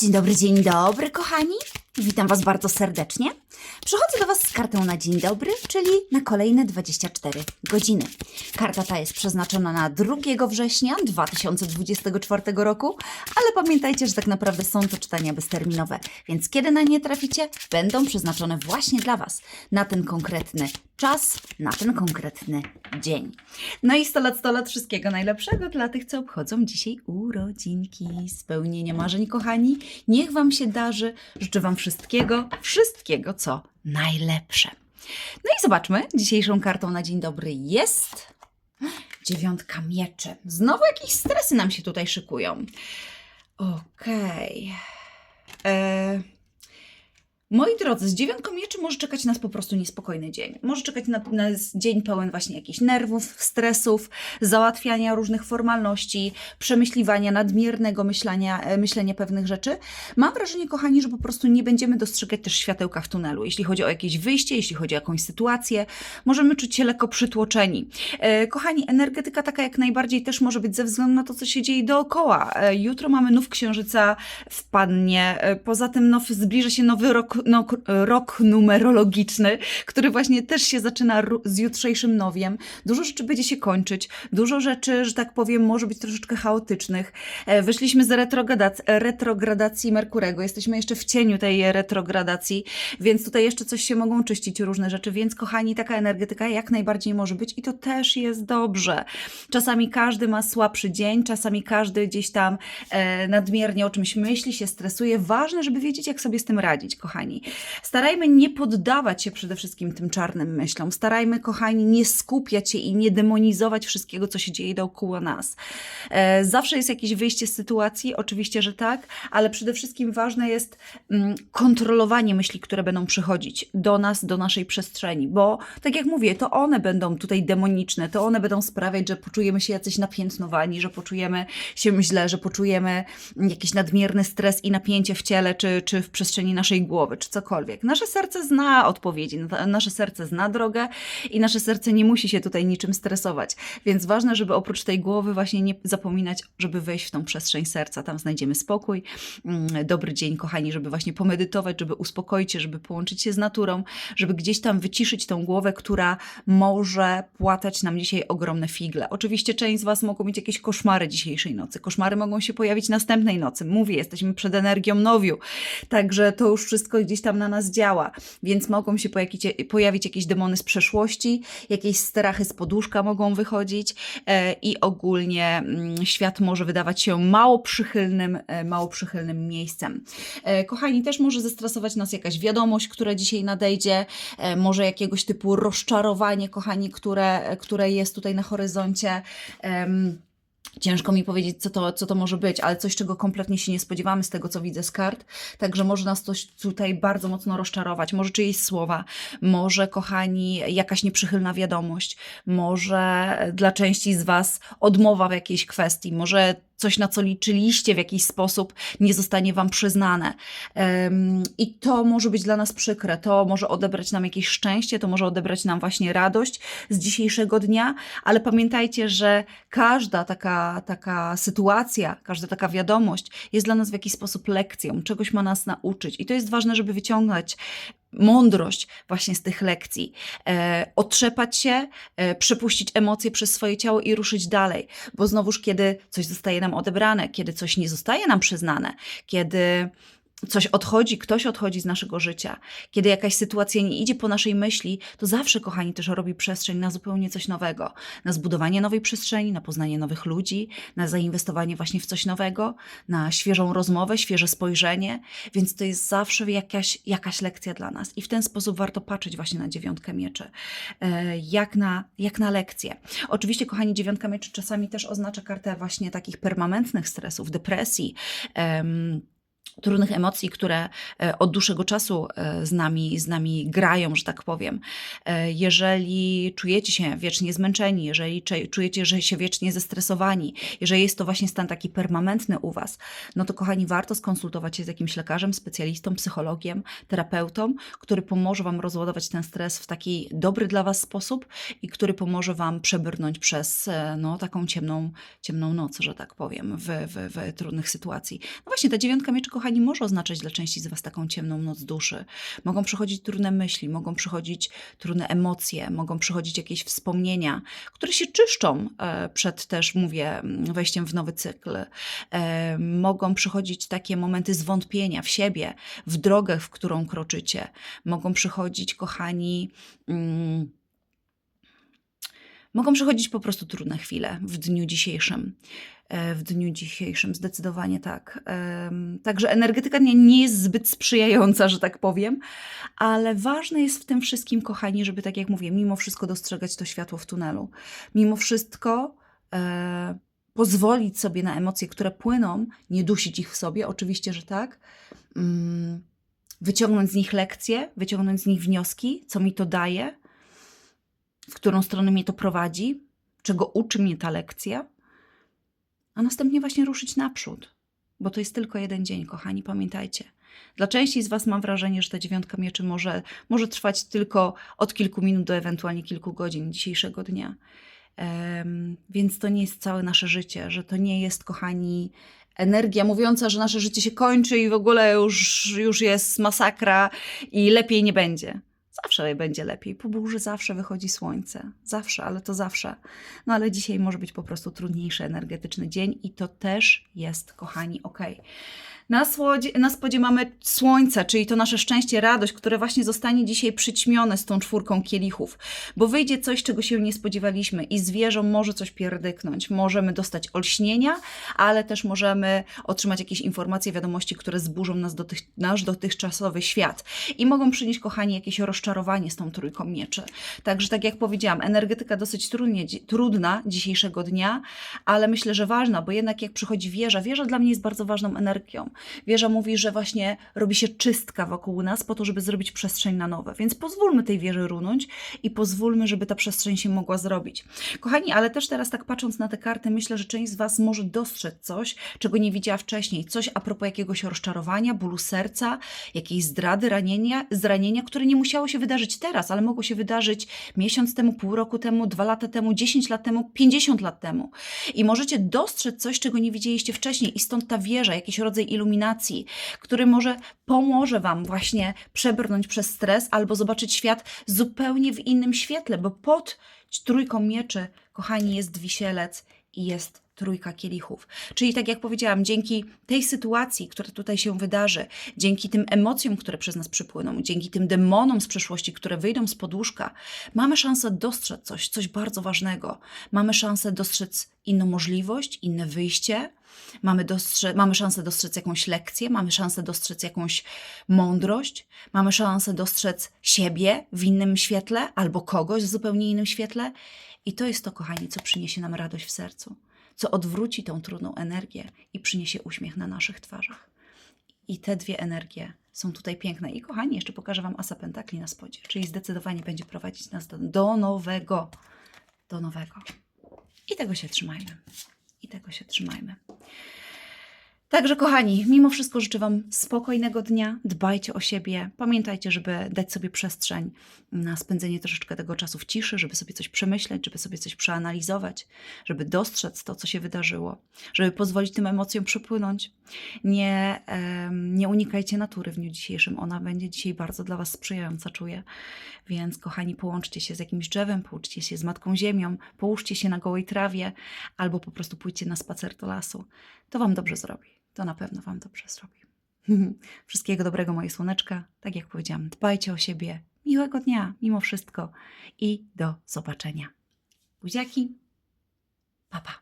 Dzień dobry, dzień dobry, kochani. Witam Was bardzo serdecznie. Przychodzę do Was z kartą na dzień dobry, czyli na kolejne 24 godziny. Karta ta jest przeznaczona na 2 września 2024 roku, ale pamiętajcie, że tak naprawdę są to czytania bezterminowe, więc kiedy na nie traficie, będą przeznaczone właśnie dla Was na ten konkretny czas, na ten konkretny dzień. No i 100 lat, 100 lat wszystkiego najlepszego dla tych, co obchodzą dzisiaj urodzinki, spełnienie marzeń, kochani. Niech Wam się darzy. Życzę Wam wszystkiego, wszystkiego, co najlepsze. No i zobaczmy, dzisiejszą kartą na dzień dobry jest dziewiątka mieczy. Znowu jakieś stresy nam się tutaj szykują. Okej. Eee, Moi drodzy, z dziewiątką mieczy może czekać nas po prostu niespokojny dzień. Może czekać na, na dzień pełen właśnie jakichś nerwów, stresów, załatwiania różnych formalności, przemyśliwania, nadmiernego myślenia, e, myślenia pewnych rzeczy. Mam wrażenie, kochani, że po prostu nie będziemy dostrzegać też światełka w tunelu. Jeśli chodzi o jakieś wyjście, jeśli chodzi o jakąś sytuację, możemy czuć się lekko przytłoczeni. E, kochani, energetyka taka jak najbardziej też może być ze względu na to, co się dzieje dookoła. E, jutro mamy nów księżyca wpadnie. Poza tym now, zbliża się nowy rok, no, rok numerologiczny, który właśnie też się zaczyna z jutrzejszym nowiem. Dużo rzeczy będzie się kończyć, dużo rzeczy, że tak powiem, może być troszeczkę chaotycznych. E, Wyszliśmy z retrogradac- retrogradacji Merkurego, jesteśmy jeszcze w cieniu tej retrogradacji, więc tutaj jeszcze coś się mogą czyścić, różne rzeczy, więc kochani, taka energetyka jak najbardziej może być i to też jest dobrze. Czasami każdy ma słabszy dzień, czasami każdy gdzieś tam e, nadmiernie o czymś myśli, się stresuje. Ważne, żeby wiedzieć, jak sobie z tym radzić, kochani. Starajmy nie poddawać się przede wszystkim tym czarnym myślom. Starajmy, kochani, nie skupiać się i nie demonizować wszystkiego, co się dzieje dookoła nas. E, zawsze jest jakieś wyjście z sytuacji, oczywiście, że tak, ale przede wszystkim ważne jest mm, kontrolowanie myśli, które będą przychodzić do nas, do naszej przestrzeni, bo tak jak mówię, to one będą tutaj demoniczne, to one będą sprawiać, że poczujemy się jacyś napiętnowani, że poczujemy się źle, że poczujemy jakiś nadmierny stres i napięcie w ciele, czy, czy w przestrzeni naszej głowy, czy cokolwiek. Nasze serce zna odpowiedzi, na- nasze serce zna drogę i nasze serce nie musi się tutaj niczym stresować. Więc ważne, żeby oprócz tej głowy właśnie nie zapominać, żeby wejść w tą przestrzeń serca. Tam znajdziemy spokój, mm, dobry dzień, kochani, żeby właśnie pomedytować, żeby uspokoić się, żeby połączyć się z naturą, żeby gdzieś tam wyciszyć tą głowę, która może płatać nam dzisiaj ogromne figle. Oczywiście część z Was mogą mieć jakieś koszmary dzisiejszej nocy. Koszmary mogą się pojawić następnej nocy. Mówię, jesteśmy przed energią nowiu, także to już wszystko gdzieś tam na nas działa, więc mogą się pojawić, jakieś demony z przeszłości, jakieś strachy z poduszka mogą wychodzić e, i ogólnie mm, świat może wydawać się mało przychylnym, e, mało przychylnym miejscem. E, Kochani, też może zestresować nas jakaś wiadomość, która dzisiaj nadejdzie, może jakiegoś typu rozczarowanie, kochani, które, które jest tutaj na horyzoncie. Em, Ciężko mi powiedzieć, co to, co to może być, ale coś, czego kompletnie się nie spodziewamy z tego, co widzę z kart. Także może nas coś tutaj bardzo mocno rozczarować. Może czyjeś słowa, może, kochani, jakaś nieprzychylna wiadomość, może dla części z Was odmowa w jakiejś kwestii, może coś, na co liczyliście w jakiś sposób, nie zostanie Wam przyznane. I to może być dla nas przykre. To może odebrać nam jakieś szczęście, to może odebrać nam właśnie radość z dzisiejszego dnia, ale pamiętajcie, że każda taka, taka sytuacja, każda taka wiadomość jest dla nas w jakiś sposób lekcją, czegoś ma nas nauczyć. I to jest ważne, żeby wyciągnąć mądrość właśnie z tych lekcji, e, otrzepać się, e, przepuścić emocje przez swoje ciało i ruszyć dalej, bo znowuż kiedy coś zostaje nam odebrane, kiedy coś nie zostaje nam przyznane, kiedy coś odchodzi, ktoś odchodzi z naszego życia, kiedy jakaś sytuacja nie idzie po naszej myśli, to zawsze, kochani, też robi przestrzeń na zupełnie coś nowego, na zbudowanie nowej przestrzeni, na poznanie nowych ludzi, na zainwestowanie właśnie w coś nowego, na świeżą rozmowę, świeże spojrzenie, więc to jest zawsze jakaś, jakaś lekcja dla nas. I w ten sposób warto patrzeć właśnie na dziewiątkę mieczy, e, jak na, jak na lekcję. Oczywiście, kochani, dziewiątka mieczy czasami też oznacza kartę właśnie takich permanentnych stresów, depresji, em, trudnych emocji, które e, od dłuższego czasu e, z nami, z nami grają, że tak powiem. E, Jeżeli czujecie się wiecznie zmęczeni, jeżeli czujecie, że się wiecznie zestresowani, jeżeli jest to właśnie stan taki permanentny u Was, no to kochani, warto skonsultować się z jakimś lekarzem, specjalistą, psychologiem, terapeutą, który pomoże Wam rozładować ten stres w taki dobry dla Was sposób i który pomoże Wam przebrnąć przez no, taką ciemną, ciemną noc, że tak powiem, w, w, w trudnych sytuacji. No właśnie, ta dziewiątka mieczy, kochani, kochani, może oznaczać dla części z Was taką ciemną noc duszy. Mogą przychodzić trudne myśli, mogą przychodzić trudne emocje, mogą przychodzić jakieś wspomnienia, które się czyszczą e, przed też, mówię, mm, wejściem w nowy cykl. E, mogą przychodzić takie momenty zwątpienia w siebie, w drogę, w którą kroczycie. Mogą przychodzić, kochani, mm, mogą przychodzić po prostu trudne chwile w dniu dzisiejszym. E, W dniu dzisiejszym, zdecydowanie tak. Także energetyka nie, nie jest zbyt sprzyjająca, że tak powiem, ale ważne jest w tym wszystkim, kochani, żeby, tak jak mówię, mimo wszystko dostrzegać to światło w tunelu. Mimo wszystko e, pozwolić sobie na emocje, które płyną, nie dusić ich w sobie, oczywiście, że tak. Mm, wyciągnąć z nich lekcje, wyciągnąć z nich wnioski, co mi to daje, w którą stronę mnie to prowadzi, czego uczy mnie ta lekcja, a następnie właśnie ruszyć naprzód, bo to jest tylko jeden dzień, kochani, pamiętajcie. Dla części z Was mam wrażenie, że ta dziewiątka mieczy może, może trwać tylko od kilku minut do ewentualnie kilku godzin dzisiejszego dnia. Em, więc to nie jest całe nasze życie, że to nie jest, kochani, energia mówiąca, że nasze życie się kończy i w ogóle już, już jest masakra i lepiej nie będzie. Zawsze będzie lepiej. Po burzy zawsze wychodzi słońce. Zawsze, ale to zawsze. No ale dzisiaj może być po prostu trudniejszy energetyczny dzień i to też jest, kochani, ok. Na, słodzie, na spodzie mamy słońce, czyli to nasze szczęście, radość, które właśnie zostanie dzisiaj przyćmione z tą czwórką kielichów, bo wyjdzie coś, czego się nie spodziewaliśmy i zwierzę może coś pierdyknąć. Możemy dostać olśnienia, ale też możemy otrzymać jakieś informacje, wiadomości, które zburzą nas dotych, nasz dotychczasowy świat i mogą przynieść, kochani, jakieś rozczarowanie z tą trójką mieczy. Także, tak jak powiedziałam, energetyka dosyć trudnie, trudna dzisiejszego dnia, ale myślę, że ważna, bo jednak jak przychodzi wieża, wieża dla mnie jest bardzo ważną energią. Wieża mówi, że właśnie robi się czystka wokół nas po to, żeby zrobić przestrzeń na nowe. Więc pozwólmy tej wieży runąć i pozwólmy, żeby ta przestrzeń się mogła zrobić. Kochani, ale też teraz tak patrząc na te karty, myślę, że część z Was może dostrzec coś, czego nie widziała wcześniej. Coś a propos jakiegoś rozczarowania, bólu serca, jakiejś zdrady, ranienia, zranienia, które nie musiało się wydarzyć teraz, ale mogło się wydarzyć miesiąc temu, pół roku temu, dwa lata temu, 10 lat temu, 50 lat temu. I możecie dostrzec coś, czego nie widzieliście wcześniej i stąd ta wieża, jakiś rodzaj iluminacji, który może pomoże Wam właśnie przebrnąć przez stres albo zobaczyć świat zupełnie w innym świetle, bo pod trójką mieczy, kochani, jest wisielec i jest trójka kielichów. Czyli tak jak powiedziałam, dzięki tej sytuacji, która tutaj się wydarzy, dzięki tym emocjom, które przez nas przypłyną, dzięki tym demonom z przeszłości, które wyjdą z podłóżka, mamy szansę dostrzec coś, coś bardzo ważnego. Mamy szansę dostrzec inną możliwość, inne wyjście, Mamy, dostrze- mamy szansę dostrzec jakąś lekcję, mamy szansę dostrzec jakąś mądrość, mamy szansę dostrzec siebie w innym świetle albo kogoś w zupełnie innym świetle. I to jest to, kochani, co przyniesie nam radość w sercu, co odwróci tą trudną energię i przyniesie uśmiech na naszych twarzach. I te dwie energie są tutaj piękne. I kochani, jeszcze pokażę Wam Asa Pentakli na spodzie, czyli zdecydowanie będzie prowadzić nas do, do nowego, do nowego. I tego się trzymajmy. I tego się trzymajmy. Także, kochani, mimo wszystko życzę Wam spokojnego dnia. Dbajcie o siebie. Pamiętajcie, żeby dać sobie przestrzeń na spędzenie troszeczkę tego czasu w ciszy, żeby sobie coś przemyśleć, żeby sobie coś przeanalizować, żeby dostrzec to, co się wydarzyło, żeby pozwolić tym emocjom przepłynąć. Nie, nie unikajcie natury w dniu dzisiejszym. Ona będzie dzisiaj bardzo dla Was sprzyjająca, czuję. Więc, kochani, połączcie się z jakimś drzewem, połączcie się z Matką Ziemią, połóżcie się na gołej trawie albo po prostu pójdźcie na spacer do lasu. To Wam dobrze zrobi. To na pewno Wam dobrze zrobi. Wszystkiego dobrego, moje słoneczka. Tak jak powiedziałam, dbajcie o siebie. Miłego dnia, mimo wszystko. I do zobaczenia. Buziaki. Pa, pa.